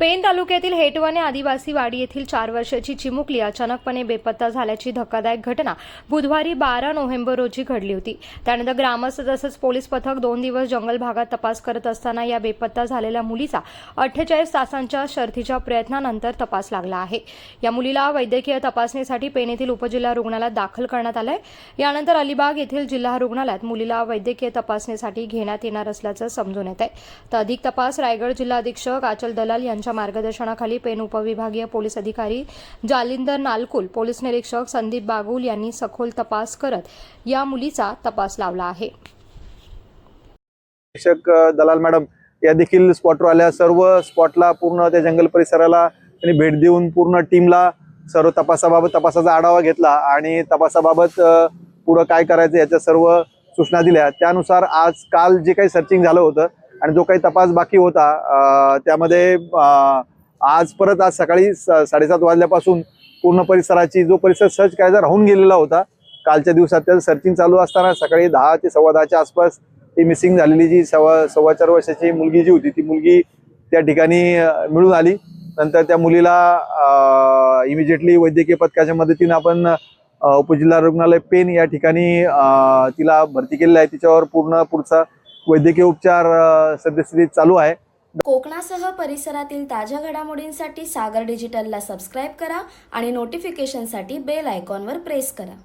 Pen तालुक्यातील हेटवाने आदिवासी वाडी येथील चार वर्षाची चिमुकली अचानकपणे बेपत्ता झाल्याची धक्कादायक घटना बुधवारी बारा नोव्हेंबर रोजी घडली होती. त्यानंतर ग्रामस्थ तसंच पोलीस पथक दोन दिवस जंगल भागात तपास करत असताना या बेपत्ता झालेल्या मुलीचा अठ्ठेचाळीस तासांच्या शर्थीच्या प्रयत्नानंतर तपास लागला आहे. या मुलीला वैद्यकीय तपासणीसाठी पेन येथील उपजिल्हा रुग्णालयात दाखल करण्यात आलंय. यानंतर अलिबाग येथील जिल्हा रुग्णालयात मुलीला वैद्यकीय तपासणीसाठी घेण्यात येणार असल्याचं समजून येत आहे तर अधिक तपास रायगड जिल्हा अधीक्षक आचल दलाल यांच्या मार्गदर्शनाखाली पेन उपविभागीय पोलीस अधिकारी जालिंदर नालकुल पोलीस निरीक्षक संदीप बागुल यांनी सखोल तपास करत या मुलीचा तपास लावला आहे. दलाल मॅडम या देखील स्पॉटवर आल्या सर्व स्पॉटला पूर्ण त्या जंगल परिसराला त्यांनी भेट देऊन पूर्ण टीमला सर्व तपासाबाबत तपासाचा आढावा घेतला आणि तपासाबाबत पुढं काय करायचं याच्या सर्व सूचना दिल्या. त्यानुसार आज काल जे काही सर्चिंग झालं होतं आणि जो काही तपास बाकी होता त्यामध्ये आज परत आज सकाळी साडेसात वाजल्यापासून पूर्ण परिसराची जो परिसर सर्च करायचा राहून गेलेला होता कालच्या दिवसात त्याचं सर्चिंग चालू असताना सकाळी दहा ते सव्वा दहाच्या आसपास ती मिसिंग झालेली जी सव्वा सव्वा चार वर्षाची मुलगी जी होती ती मुलगी त्या ठिकाणी मिळून आली. नंतर त्या मुलीला इमिजिएटली वैद्यकीय पथकाच्या मदतीनं आपण उपजिल्हा रुग्णालय पेन या ठिकाणी तिला भरती केलेलं आहे. तिच्यावर पूर्ण पुढचा वैद्यकीय उपचार सद्यस्थितीत चालू आहे. कोकणासह परिसरातील ताज्या घडामोडींसाठी सागर डिजिटलला सबस्क्राईब करा आणि नोटिफिकेशनसाठी बेल आयकॉनवर प्रेस करा.